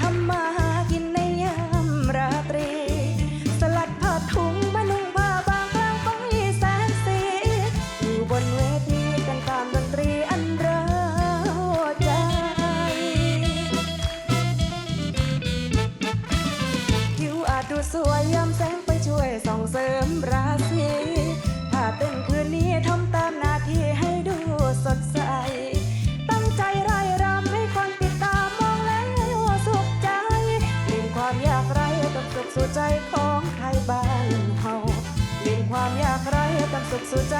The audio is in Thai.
他妈！ ของไทยบ้านเฮาเรื่องความยากไร้กัสุดสุดใจ